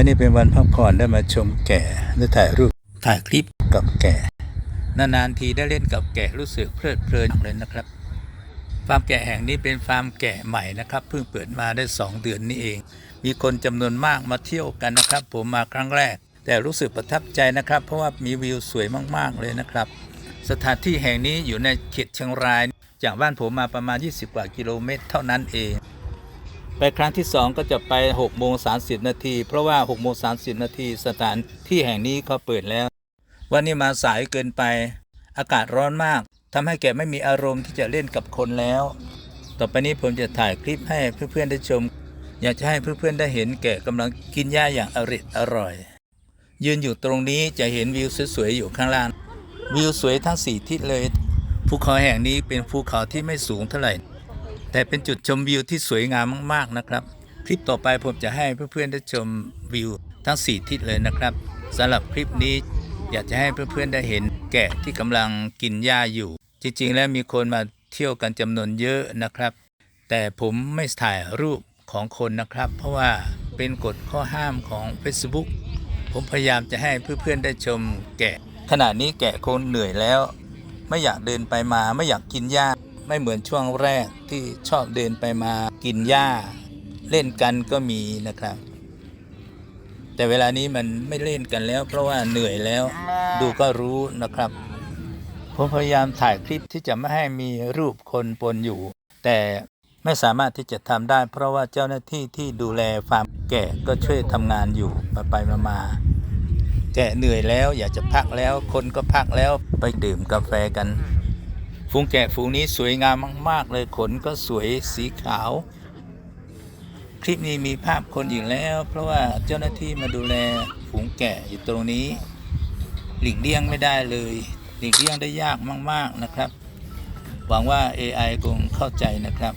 วันนี้เป็นวันพักผ่อนได้มาชมแกะได้ถ่ายรูปถ่ายคลิปกับแกะนานๆทีได้เล่นกับแกะรู้สึกเพลิดเพลินเลยนะครับฟาร์มแกะแห่งนี้เป็นฟาร์มแกะใหม่นะครับเพิ่งเปิดมาได้ 2 เดือนนี้เอง มีคนจำนวนมากมาเที่ยวกันนะครับ ผมมาครั้งแรก แต่รู้สึกประทับใจนะครับ เพราะว่ามีวิวสวยมากๆเลยนะครับ สถานที่แห่งนี้อยู่ในเขตเชียงราย จากบ้านผมมาประมาณ 20 กว่ากิโลเมตร เท่านั้นเอง ไปครั้งที่ 2 ก็จะไป6โมง30 นาที เพราะว่า6โมง30 นาทีสถานที่แห่งนี้เขาเปิดแล้ว วันนี้มาสายเกินไป อากาศร้อนมากทำให้แกไม่มีอารมณ์ที่จะเล่นกับคนแล้ว ต่อไปนี้ผมจะถ่ายคลิปให้เพื่อนๆได้ชม อยากจะให้เพื่อนๆได้เห็นแกกำลังกินหญ้าอย่างอริดอร่อย ยืนอยู่ตรงนี้จะเห็นวิวสวยๆอยู่ข้างล่าง วิวสวยทั้งสี่ทิศเลยภูเขาแห่งนี้เป็นภูเขาที่ไม่สูงเท่าไหร่ แต่เป็นจุดชมวิวที่สวยงามมาก ๆ นะครับ คลิปต่อไปผมจะให้เพื่อนๆได้ชมวิวทั้ง 4 ทิศเลยนะครับสำหรับคลิปนี้อยากจะให้เพื่อนๆได้เห็นแกะที่กำลังกินหญ้าอยู่ จริง ๆ แล้วมีคนมาเที่ยวกันจำนวนเยอะนะครับ แต่ผมไม่ถ่ายรูปของคนนะครับ เพราะว่าเป็นกฎข้อห้ามของ Facebook ผมพยายามจะให้เพื่อนๆได้ชมแกะ ขณะนี้แกะคงเหนื่อยแล้ว ไม่อยากเดินไปมาไม่อยากกินหญ้า ไม่เหมือนช่วงแรกที่ชอบเดินไปมากินหญ้า เล่นกันก็มีนะครับ แต่เวลานี้มันไม่เล่นกันแล้ว เพราะว่าเหนื่อยแล้วดูก็รู้นะครับ ผมพยายามถ่ายคลิปที่จะไม่ให้มีรูปคนปนอยู่ แต่ไม่สามารถที่จะทำได้ เพราะว่าเจ้าหน้าที่ที่ดูแลฟาร์มแกะก็ช่วยทำงานอยู่ไปไปมามาๆแกะเหนื่อยแล้วอยากจะพักแล้ว คนก็พักแล้วไปดื่มกาแฟกัน ฝูงแกะฝูงนี้สวยงามมาก ๆ เลยขนก็สวยสีขาว คลิปนี้มีภาพคนอีกแล้ว เพราะว่าเจ้าหน้าที่มาดูแลฝูงแกะอยู่ตรงนี้ หลีกเลี่ยงไม่ได้เลย หลีกเลี่ยงได้ยากมาก ๆนะครับ หวังว่า AI คงเข้าใจนะครับ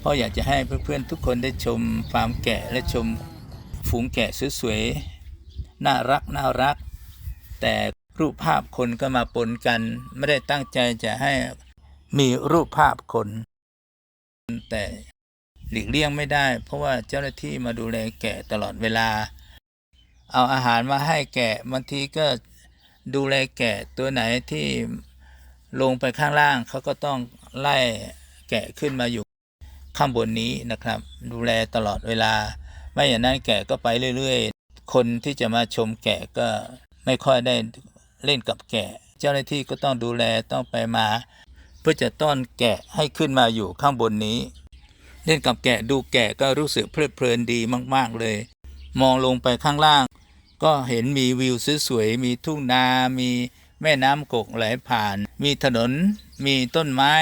เพราะอยากจะให้เพื่อนๆทุกคนได้ชมฟาร์มแกะและชมฝูงแกะสวยๆน่ารักน่ารัก แต่รูปภาพคนก็มาปนกัน ไม่ได้ตั้งใจจะให้ มีรูปภาพคน แต่หลีกเลี่ยงไม่ได้ เพราะว่าเจ้าหน้าที่มาดูแลแกะตลอดเวลา เอาอาหารมาให้แกะบางทีก็ดูแลแกะตัวไหนที่ลงไปข้างล่างเขาก็ต้องไล่แกะขึ้นมาอยู่ข้างบนนี้นะครับ ดูแลตลอดเวลา ไม่อย่างนั้นแกะก็ไปเรื่อย ๆ คนที่จะมาชมแกะก็ไม่ค่อยได้เล่นกับแกะ เจ้าหน้าที่ก็ต้องดูแลต้องไปมา พื่อจะต้อนแกะให้ขึ้นมาอยู่ข้างบนนี้ เล่นกับแกะดูแกะก็รู้สึกเพลิดเพลินดีมากๆเลย มองลงไปข้างล่าง ก็เห็นมีวิวสวยๆมีทุ่งนา มีแม่น้ำกกไหลผ่าน มีถนน มีต้นไม้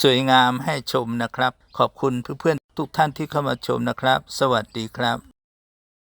สวยงามให้ชมนะครับ ขอบคุณเพื่อนๆทุกท่านที่เข้ามาชมนะครับ สวัสดีครับ